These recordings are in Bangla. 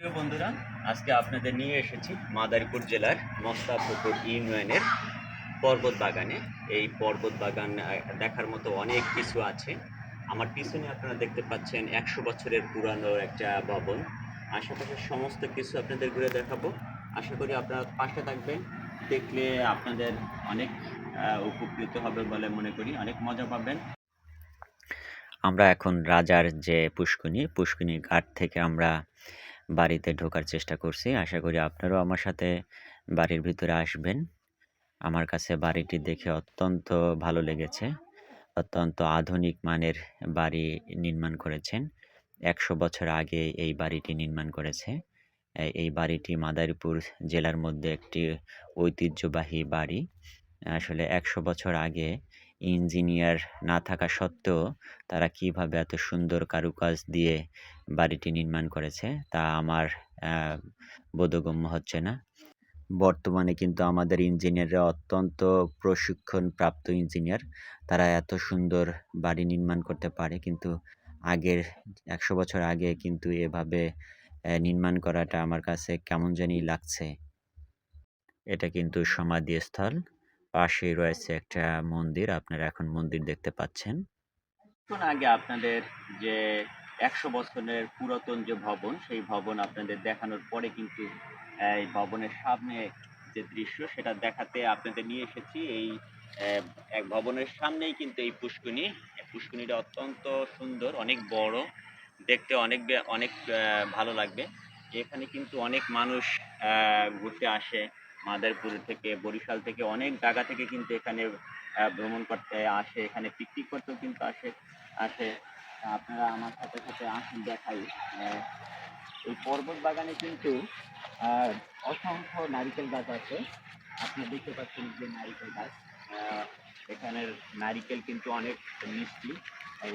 বন্ধুরা, আজকে আপনাদের নিয়ে এসেছি মাদারীপুর জেলার মস্তাপুকুর ইউনিয়নের পর্বত বাগানে এই পর্বত বাগান দেখার মতো অনেক কিছু আছে। আমার পিছনে আপনারা দেখতে পাচ্ছেন একশো বছরের পুরানো একটা ভবন। আশেপাশের সমস্ত কিছু আপনাদের ঘুরে দেখাবো। আশা করি আপনারা পাশে থাকবেন। দেখলে আপনাদের অনেক উপকৃত হবে বলে মনে করি, অনেক মজা পাবেন। আমরা এখন রাজার যে পুষ্কুনি পুষ্কুনি ঘাট থেকে আমরা বাড়িতে ঢোকার চেষ্টা করছি। আশা করি আপনারাও আমার সাথে বাড়ির ভিতরে আসবেন। আমার কাছে বাড়িটি দেখে অত্যন্ত ভালো লেগেছে। অত্যন্ত আধুনিক মানের বাড়ি নির্মাণ করেছেন। একশো বছর আগে এই বাড়িটি নির্মাণ করেছে। এই বাড়িটি মাদারীপুর জেলার মধ্যে একটি ঐতিহ্যবাহী বাড়ি। আসলে একশো বছর আগে ইঞ্জিনিয়ার না থাকা সত্ত্বেও তারা কীভাবে এত সুন্দর কারুকাজ দিয়ে বাড়িটি নির্মাণ করেছে তা আমার বোধগম্য হচ্ছে না। বর্তমানে কিন্তু আমাদের ইঞ্জিনিয়াররা অত্যন্ত প্রশিক্ষণ প্রাপ্ত ইঞ্জিনিয়ার। তারা এত সুন্দর বাড়ি নির্মাণ করতে পারে কিন্তু আগের একশো বছর আগে কিন্তু এভাবে নির্মাণ করাটা আমার কাছে কেমন জানি লাগছে। এটা কিন্তু সমাধিস্থল। পাশেই রয়েছে একটা মন্দির। আপনারা এখন মন্দির দেখতে পাচ্ছেন। কিছুক্ষণ আগে আপনাদের যে একশো বছরের পুরাতন যে ভবন, সেই ভবন আপনাদের দেখানোর পরে কিন্তু এই ভবনের সামনে যে দৃশ্য, সেটা দেখাতে আপনাদের নিয়ে এসেছি। এই এক ভবনের সামনেই কিন্তু এই পুষ্কুনি পুষ্কুনিটা অত্যন্ত সুন্দর, অনেক বড়। দেখতে অনেক অনেক ভালো লাগবে। এখানে কিন্তু অনেক মানুষ ঘুরতে আসে। মাদারীপুর থেকে, বরিশাল থেকে, অনেক জায়গা থেকে কিন্তু এখানে ভ্রমণ করতে আসে, এখানে পিকনিক করতেও কিন্তু আসে আসে। আপনারা আমার সাথে সাথে আসুন, দেখাই। এই পর্বত বাগানে কিন্তু অসংখ্য নারিকেল গাছ আছে। আপনি দেখতে পাচ্ছেন যে নারিকেল গাছ এখানের নারিকেল কিন্তু অনেক মিষ্টি।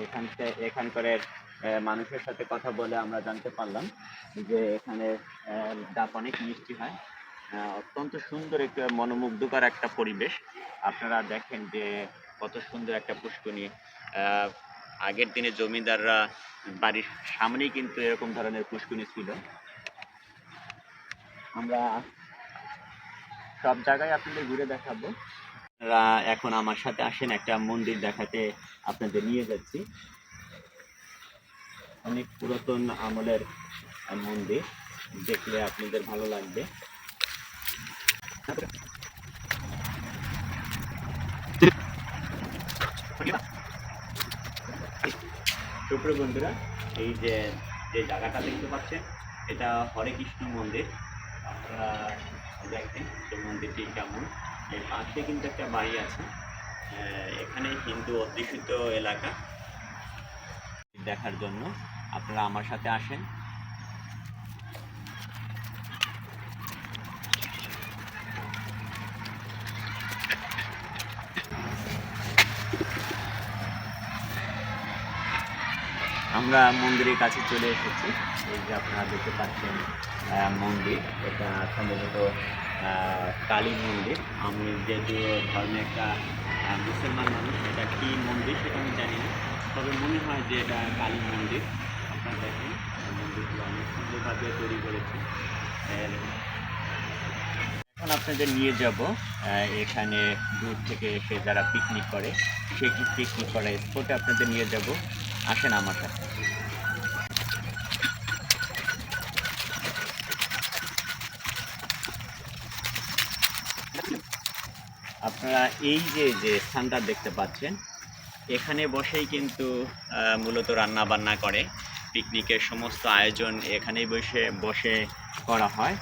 এখান এখানকার মানুষের সাথে কথা বলে আমরা জানতে পারলাম যে এখানে ডাব অনেক মিষ্টি হয়। অত্যন্ত সুন্দর একটা মনোমুগ্ধকর একটা পরিবেশ। আপনারা দেখেন যে কত সুন্দর একটা পুষ্করণী। আগের দিনে জমিদাররা বাড়ির সামনেই কিন্তু এরকম ধরনের পুষ্করণী ছিল। আমরা সব জায়গায় আপনাদের ঘুরে দেখাবো। আপনারা এখন আমার সাথে আসেন, একটা মন্দির দেখাতে আপনাদের নিয়ে যাচ্ছি। অনেক পুরাতন আমলের মন্দির, দেখলে আপনাদের ভালো লাগবে। সুপ্রিয় বন্ধুরা, এই যে যে জায়গাটা দেখতে পাচ্ছেন, এটা হরে কৃষ্ণ মন্দির। আপনারা দেখেন সেই মন্দিরটি কেমন। এর পাশে কিন্তু একটা বাড়ি আছে। এখানে হিন্দু অধ্যুষিত এলাকা। দেখার জন্য আপনারা আমার সাথে আসেন। আমরা মন্দিরের কাছে চলে এসেছি। এই যে আপনারা দেখতে পাচ্ছেন মন্দির। এটা সম্ভবত কালী মন্দির। আমি যেহেতু ধর্মে একটা মুসলমান মানুষ, এটা কি মন্দির সেটা আমি জানি না। তবে মনে হয় যে এটা কালী মন্দির। আপনারা দেখেন, এই মন্দিরগুলো অনেক সুন্দরভাবে তৈরি করেছে। এখন আপনাদের নিয়ে যাব এখানে দূর থেকে এসে যারা পিকনিক করে সে পিকনিক করে স্পটে আপনাদের নিয়ে যাব। আসেন আমার সাথে আপনারা এই যে যে স্থানটা দেখতে পাচ্ছেন, এখানে বসেই কিন্তু মূলত রান্না বান্না করে। পিকনিকের সমস্ত আয়োজন এখানেই বসে বসে করা হয়।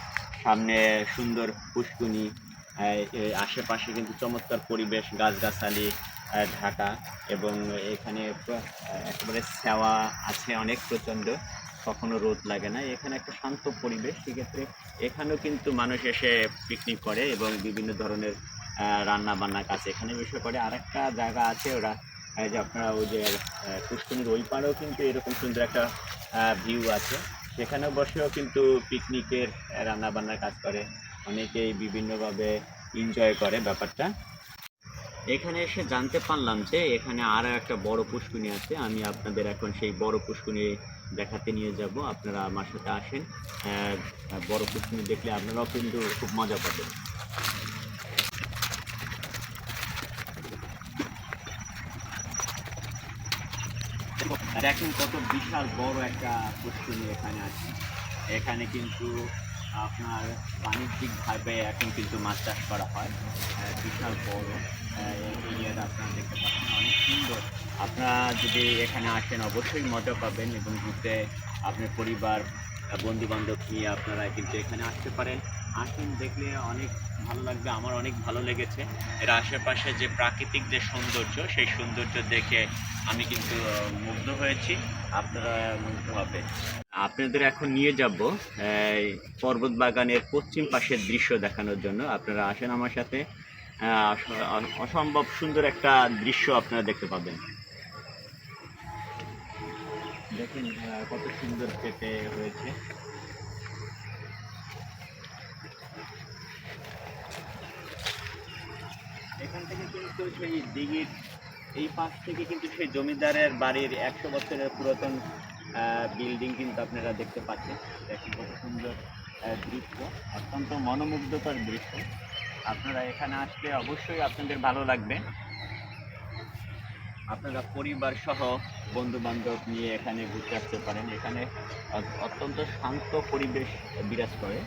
সামনে সুন্দর পুষ্কুনি আশেপাশে কিন্তু চমৎকার পরিবেশ, গাছগাছালি ঢাকা এবং এখানে একেবারে ছাওয়া আছে অনেক প্রচণ্ড। কখনো রোদ লাগে না। এখানে একটা শান্ত পরিবেশ। সেক্ষেত্রে এখানেও কিন্তু মানুষ এসে পিকনিক করে এবং বিভিন্ন ধরনের রান্না বান্না কাজ এখানে বসে করে। আরেকটা জায়গা আছে ওরা যে আপনারা ওই যে আহ, পুষ্করণীর ওই পাড়েও কিন্তু এরকম সুন্দর একটা ভিউ আছে। সেখানেও বসেও কিন্তু পিকনিকের রান্না বান্নার কাজ করে। অনেকেই বিভিন্নভাবে এনজয় করে ব্যাপারটা। এখানে এসে জানতে পারলাম যে এখানে আরও একটা বড় পুষ্কুনি আছে। আমি আপনাদের এখন সেই বড় পুষ্কুনি দেখাতে নিয়ে যাব। আপনারা আমার সাথে আসেন। বড় পুষ্কুনি দেখলে আপনারাও কিন্তু খুব মজা পাবেন। দেখেন কত বিশাল বড় একটা পুষ্কুনি এখানে আছে। এখানে কিন্তু আপনার বাণিজ্যিকভাবে এখন কিন্তু মাছ চাষ করা হয়। বিশাল বড়। এরিয়াটা আপনারা দেখতে পাচ্ছেন, অনেক সুন্দর। আপনারা যদি এখানে আসেন, অবশ্যই মজা পাবেন এবং ঘুরতে আপনার পরিবার বন্ধু বান্ধব নিয়ে আপনারা কিন্তু এখানে আসতে পারেন। আসেন, দেখলে অনেক ভালো লাগবে, আমার অনেক ভালো লেগেছে। এর আশেপাশে যে প্রাকৃতিক যে সৌন্দর্য, সেই সৌন্দর্য দেখে আমি কিন্তু মুগ্ধ হয়েছি। আপনারা মুগ্ধ হবে আপনাদের এখন নিয়ে যাব পর্বত বাগানের পশ্চিম পাশের দৃশ্য দেখানোর জন্য। আপনারা আসেন আমার সাথে। অসম্ভব সুন্দর একটা দৃশ্য আপনারা দেখতে পাবেন। দেখেন কত সুন্দর কেটে হয়েছে এখান থেকে কিন্তু সেই দিঘির এই পাশ থেকে কিন্তু সেই জমিদারের বাড়ির একশো বছরের পুরাতন বিল্ডিং কিন্তু আপনারা দেখতে পাচ্ছেন। দেখেন কত সুন্দর দৃশ্য। অত্যন্ত মনোমুগ্ধকর দৃশ্য। আপনারা এখানে আসলে অবশ্যই আপনাদের ভালো লাগবে। আপনারা পরিবার সহ বন্ধু বান্ধব নিয়ে এখানে ঘুরতে আসতে পারেন। এখানে অত্যন্ত শান্ত পরিবেশ বিরাজ করে।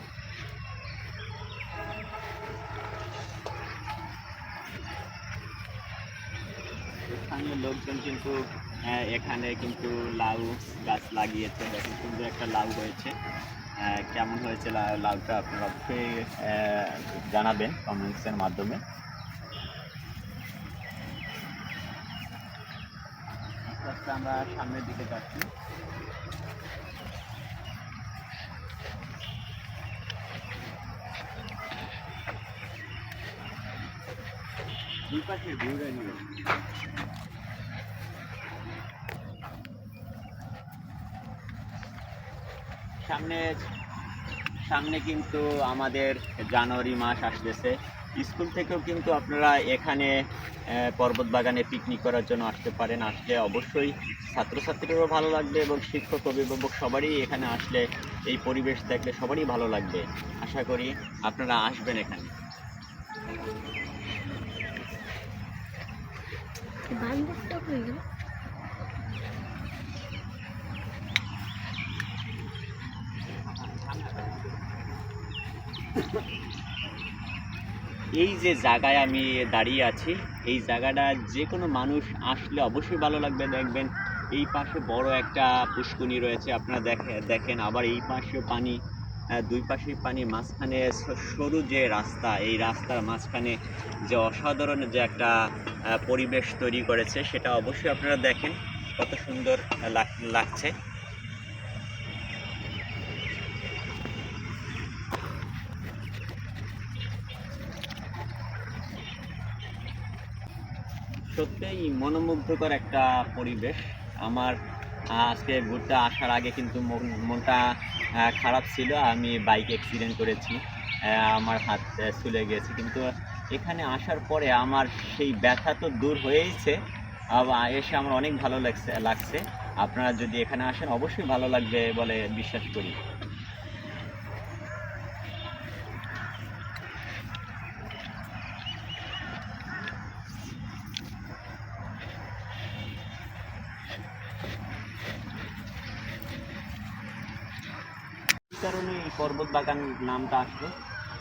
স্থানীয় লোকজন কিন্তু এখানে কিন্তু লাউ গাছ লাগিয়েছে। দেখুন সুন্দর একটা লাউ আহ, কেমন হয়েছে লাউটা আপনারা অবশ্যই জানাবেন কমেন্টসের মাধ্যমে। আমরা সামনের দিকে যাচ্ছি। দুই পাশে ঘুরে নিয়ে। সামনে সামনে কিন্তু আমাদের জানুয়ারি মাস আসতেছে। স্কুল থেকেও কিন্তু আপনারা এখানে পর্বত বাগানে পিকনিক করার জন্য আসতে পারেন। আসলে অবশ্যই ছাত্রছাত্রীরও ভালো লাগবে এবং শিক্ষক, অভিভাবক সবারই এখানে আসলে এই পরিবেশ দেখলে সবারই ভালো লাগবে। আশা করি আপনারা আসবেন এখানে। বান্দরটা গেল। এই যে জায়গায় আমি দাঁড়িয়ে আছি, এই জায়গাটা যে কোনো মানুষ আসলে অবশ্যই ভালো লাগবে। দেখবেন এই পাশে বড় একটা পুষ্কুনি রয়েছে, আপনারা দেখে, দেখেন আবার এই পাশেও পানি দুই পাশে পানি, মাঝখানে সরু যে রাস্তা, এই রাস্তার মাঝখানে যে অসাধারণ যে একটা পরিবেশ তৈরি করেছে, সেটা অবশ্যই আপনারা দেখেন, কত সুন্দর লাগ- লাগছে। সত্যিই মনোমুগ্ধকর একটা পরিবেশ। আমার আজকে ঘুরতে আসার আগে কিন্তু মনটা খারাপ ছিল। আমি বাইক অ্যাক্সিডেন্ট করেছি। আমার হাত চলে গেছে। কিন্তু এখানে আসার পরে আমার সেই ব্যথা তো দূর হয়েইছে। আবার এসে আমার অনেক ভালো লাগছে লাগছে। আপনারা যদি এখানে আসেন, অবশ্যই ভালো লাগবে বলে বিশ্বাস করি। কারণে এই পর্বত বাগান নামটা আসলো।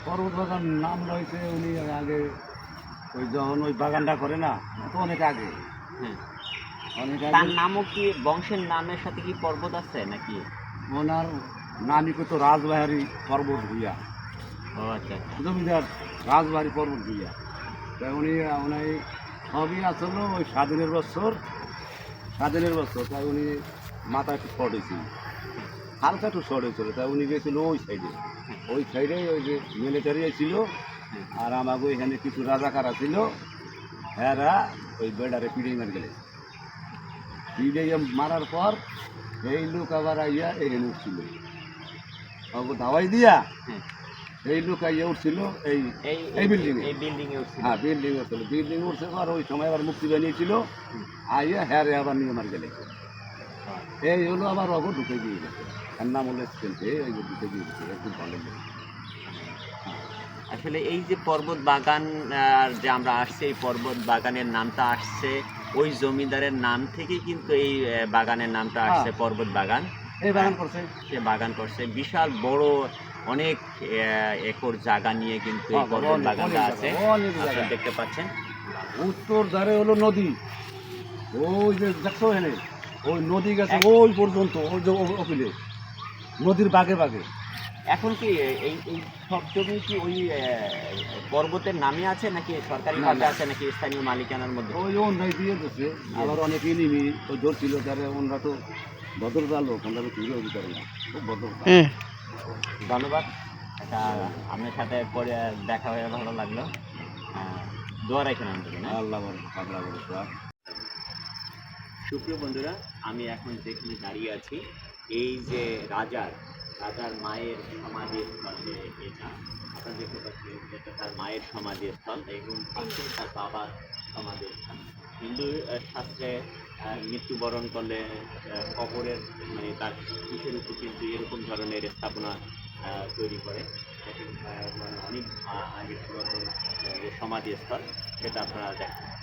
পর্বত বাগান নাম রয়েছে উনি আগে ওই যখন ওই বাগানটা করে না তো অনেক আগে। হ্যাঁ। অনেক তার নামও কি বংশের নামের সাথে কি পর্বত আছে নাকি? ওনার নামই কত রাজবাহারি পর্বত ভুইয়া ও আচ্ছা আচ্ছা। জমিদার রাজবাহারি পর্বত ভুইয়া তাই উনি উনি সবই আসলো ওই স্বাধীনের বছর স্বাধীনের বছর। তাই উনি মাথায় একটু হয়েছিল হালকা একটু শর্ট হয়েছিল তাই উনি গেছিল ওই সাইডে। ওই সাইডে ওই যে মিলিটারি ছিল আর আমাকে এখানে কিছু রাজাকারা ছিল এরা ওই বেডারে পিড়ে মার গেলে পিড়ে মারার পর এই লোক আবার আইয়া এখানে উঠছিল। আমাকে ধাওয়াই দিয়া হ্যাঁ। এই লোক আইয়া উঠছিল এই এই এই building এ? এই বিল্ডিং হ্যাঁ বিল্ডিং উঠছিল। বিল্ডিং উঠছে আর ওই সময় আবার মুক্তি বানিয়েছিল আইয়া হ্যাঁ রে আবার নিয়ে মার গেলে আচ্ছা। এই হলো আবার অগো ঢুকে দিয়ে গেছে। এর নাম হলো স্কেলতে এই যে ঢুকে গিয়ে গেছে একটু ভালো আসলে এই যে পর্বত বাগান যে আমরা আসছি এই পর্বত বাগানের নামটা আসছে ওই জমিদারের নাম থেকেই কিন্তু এই বাগানের নামটা আসছে পর্বত বাগান। এই বাগান করছে। সে বাগান করছে। বিশাল বড় অনেক একর জায়গা নিয়ে কিন্তু এই হ্যাঁ, পর্বত বাগানটা আছে। আপনারা দেখতে পাচ্ছেন। উত্তর ধারে হলো নদী। ওই যে দেখছ এখানে? ওই নদী গেছে ওই পর্যন্ত ওই যে ওখানে নদীর বাগে বাগে। এখন কি এই এই সব জমি কি ওই পর্বতের নামে আছে নাকি সরকারি ভাবে আছে নাকি স্থানীয় মালিকানার মধ্যে? ওই অন্যায় দিয়ে দিচ্ছে আবার অনেকেই নিবি ওই ধরছিল তারে ওনরা তো ভদ্রতা লোক ওনরা তো তুলে অধিকার না। খুব ভদ্রতা ধন্যবাদ। এটা আপনার সাথে পরে দেখা হয়ে ভালো লাগল। দোয়া রাখেন আমাদের জন্য আল্লাহ পাগলা সুপ্রিয় বন্ধুরা আমি এখন যেখানে দাঁড়িয়ে আছি এই যে রাজার রাজার মায়ের সমাধিস্থল যে এটা আপনারা দেখতে পাচ্ছেন এটা তার মায়ের সমাধিস্থল এবং তার বাবার সমাধিস্থল হিন্দু শাস্ত্রে মৃত্যুবরণ করলে কবরের মানে তার কিসের উপর কিন্তু এরকম ধরনের স্থাপনা তৈরি করে। অনেক আহ, আগে পুরাতন আহ, সমাধিস্থল সেটা আপনারা দেখেন।